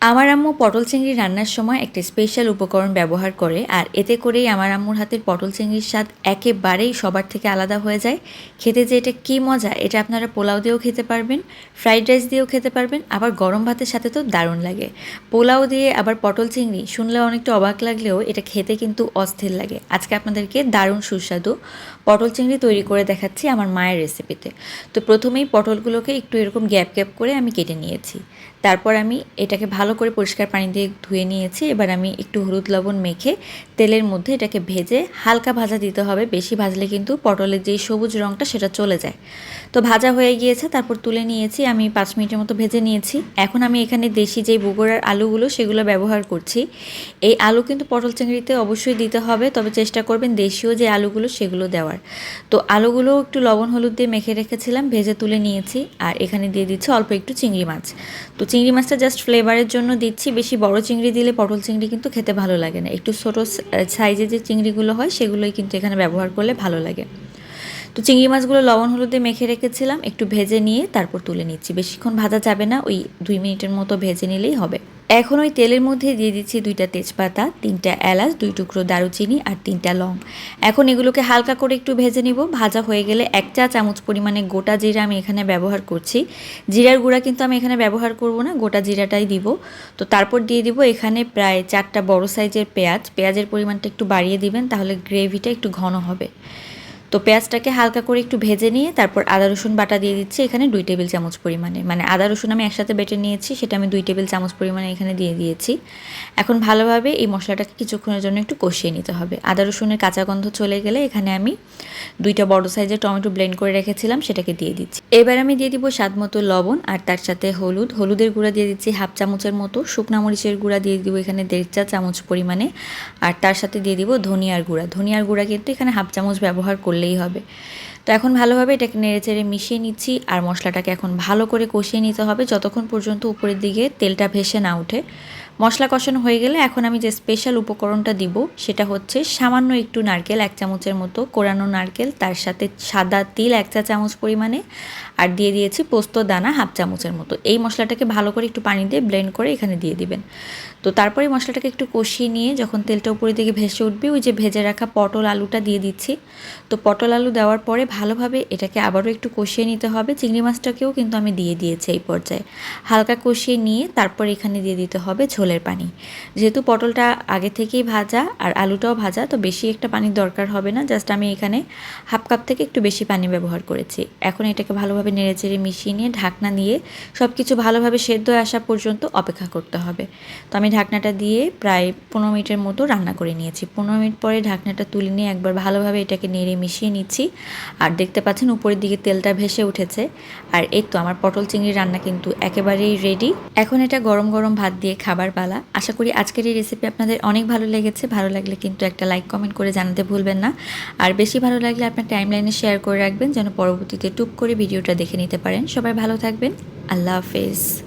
আমার আম্মু পটল চিংড়ি রান্নার সময় একটা স্পেশাল উপকরণ ব্যবহার করে, আর এতে করেই আমার আম্মুর হাতের পটল চিংড়ির স্বাদ একেবারেই সবার থেকে আলাদা হয়ে যায়। খেতে যে এটা কী মজা, এটা আপনারা পোলাও দিয়েও খেতে পারবেন ফ্রাইড রাইস দিয়েও খেতে পারবেন, আবার গরম ভাতের সাথে তো দারুণ লাগে। পোলাও দিয়ে আবার পটল চিংড়ি শুনলে অনেকটা অবাক লাগলেও এটা খেতে কিন্তু অস্থির লাগে। আজকে আপনাদেরকে দারুণ সুস্বাদু পটল চিংড়ি তৈরি করে দেখাচ্ছি আমার মায়ের রেসিপিতে তো প্রথমেই পটলগুলোকে একটু এরকম গ্যাপ গ্যাপ করে আমি কেটে নিয়েছি। তারপর আমি এটাকে ভালো করে পরিষ্কার পানি দিয়ে ধুয়ে নিয়েছি। এবার আমি একটু হলুদ লবণ মেখে তেলের মধ্যে এটাকে ভেজে হালকা ভাজা দিতে হবে। বেশি ভাজলে কিন্তু পটলের যেই সবুজ রঙটা সেটা চলে যায়। তো ভাজা হয়ে গিয়েছে, তারপর তুলে নিয়েছি। আমি পাঁচ মিনিটের মতো ভেজে নিয়েছি। এখন আমি এখানে দেশি যেই বগুড়ার আলুগুলো সেগুলো ব্যবহার করছি। এই আলু কিন্তু পটল চিংড়িতে অবশ্যই দিতে হবে, তবে চেষ্টা করবেন দেশীয় যে আলুগুলো সেগুলো দেওয়ার। তো আলুগুলো একটু লবণ হলুদ দিয়ে মেখে রেখেছিলাম, ভেজে তুলে নিয়েছি। আর এখানে দিয়ে দিচ্ছি অল্প একটু চিংড়ি মাছ। তো চিংড়ি মাছটা জাস্ট ফ্লেভারের জন্য দিচ্ছি। বেশি বড় চিংড়ি দিলে পটল চিংড়ি কিন্তু খেতে ভালো লাগে না। একটু ছোটো সাইজের যে চিংড়িগুলো হয়, সেগুলোই কিন্তু এখানে ব্যবহার করলে ভালো লাগে। তো চিংড়ি মাছগুলো লবণ হলুদে মেখে রেখেছিলাম। একটু ভেজে নিয়ে তারপর তুলে নিচ্ছি। বেশিক্ষণ ভাজা যাবে না, ওই দুই মিনিটের মতো ভেজে নিলেই হবে। এখন ওই তেলের মধ্যে দিয়ে দিচ্ছি দুইটা তেজপাতা, তিনটা এলাচ, দুই টুকরো দারুচিনি আর তিনটা লং। এখন এগুলোকে হালকা করে একটু ভেজে নিব। ভাজা হয়ে গেলে এক চা চামচ পরিমাণে গোটা জিরা আমি এখানে ব্যবহার করছি। জিরার গুঁড়া কিন্তু আমি এখানে ব্যবহার করব না, গোটা জিরাটাই দিব। তো তারপর দিয়ে দিব এখানে প্রায় চারটা বড় সাইজের পেঁয়াজ। পেঁয়াজের পরিমাণটা একটু বাড়িয়ে দিবেন, তাহলে গ্রেভিটা একটু ঘন হবে। তো পেঁয়াজটাকে হালকা করে একটু ভেজে নিয়ে তারপর আদা, রসুন বাটা দিয়ে দিচ্ছি। এখানে দুই টেবিল চামচ পরিমাণে। মানে আদা, রসুন আমি একসাথে বেটে নিয়েছি, সেটা আমি দুই টেবিল চামচ পরিমাণে এখানে দিয়ে দিয়েছি। এখন ভালোভাবে এই মশলাটাকে কিছুক্ষণের জন্য একটু কষিয়ে নিতে হবে। আদা, রসুনের কাঁচা গন্ধ চলে গেলে এখানে আমি দুইটা বড় সাইজের টমেটো ব্লেন্ড করে রেখেছিলাম, সেটাকে দিয়ে দিচ্ছি। এবার আমি দিয়ে দিব স্বাদ মতো লবণ আর তার সাথে হলুদ। হলুদের গুঁড়া দিয়ে দিচ্ছি হাফ চামচের মতো। শুকনা মরিচের গুঁড়া দিয়ে দিব এখানে দেড় চা চামচ পরিমাণে। আর তার সাথে দিয়ে দিব ধনিয়ার গুঁড়া। ধনিয়ার গুঁড়া কিন্তু এখানে হাফ চামচ ব্যবহার করলেই হবে। তো এখন ভালোভাবে এটাকে নেড়ে চেড়ে মিশিয়ে নিচ্ছি আর মশলাটাকে এখন ভালো করে কষিয়ে নিতে হবে যতক্ষণ পর্যন্ত উপরের দিকে তেলটা ভেসে না ওঠে। মশলা কষানো হয়ে গেলে এখন আমি যে স্পেশাল উপকরণটা দিব, সেটা হচ্ছে সামান্য একটু নারকেল, এক চামচের মতো কোরানো নারকেল, তার সাথে সাদা তিল এক চা চামচ পরিমাণে, আর দিয়ে দিয়েছি পোস্ত দানা হাফ চামচের মতো। এই মশলাটাকে ভালো করে একটু পানি দিয়ে ব্লেন্ড করে এখানে দিয়ে দিবেন। তো তারপরে মশলাটাকে একটু কষিয়ে নিয়ে যখন তেলটা উপরে দিকে ভেসে উঠবে, ওই যে ভেজে রাখা পটল আলুটা দিয়ে দিচ্ছি। তো পটল আলু দেওয়ার পরে ভালোভাবে এটাকে আবারও একটু কষিয়ে নিতে হবে। চিংড়ি মাছটাকেও কিন্তু আমি দিয়ে দিয়েছি এই পর্যায়ে। হালকা কষিয়ে নিয়ে তারপর এখানে দিয়ে দিতে হবে ঝোলের পানি। যেহেতু পটলটা আগে থেকেই ভাজা আর আলুটাও ভাজা, তো বেশি একটা পানির দরকার হবে না। জাস্ট আমি এখানে হাফ কাপ থেকে একটু বেশি পানি ব্যবহার করেছি। এখন এটাকে ভালোভাবে নেড়ে চেড়ে মিশিয়ে নিয়ে ঢাকনা দিয়ে সব কিছু ভালোভাবে সেদ্ধ আসা পর্যন্ত অপেক্ষা করতে হবে। তো আমি ঢাকনাটা দিয়ে প্রায় পনেরো মিনিটের মতো রান্না করে নিয়েছি। পনেরো মিনিট পরে ঢাকনাটা তুলে নিয়ে একবার ভালোভাবে এটাকে নেড়ে মিশিয়ে নিচ্ছি। আর দেখতে পাচ্ছেন উপরের দিকে তেলটা ভেসে উঠেছে। আর এই তো আমার পটল চিংড়ি রান্না কিন্তু একেবারেই রেডি এখন এটা গরম গরম ভাত দিয়ে খাবার পালা। আশা করি আজকের এই রেসিপি আপনাদের অনেক ভালো লেগেছে। ভালো লাগলে কিন্তু একটা লাইক কমেন্ট করে জানাতে ভুলবেন না। আর বেশি ভালো লাগলে আপনার টাইমলাইনে শেয়ার করে রাখবেন, যেন পরবর্তীতে টুপ করে ভিডিওটা দেখে নিতে পারেন। সবাই ভালো থাকবেন। আল্লাহ হাফেজ।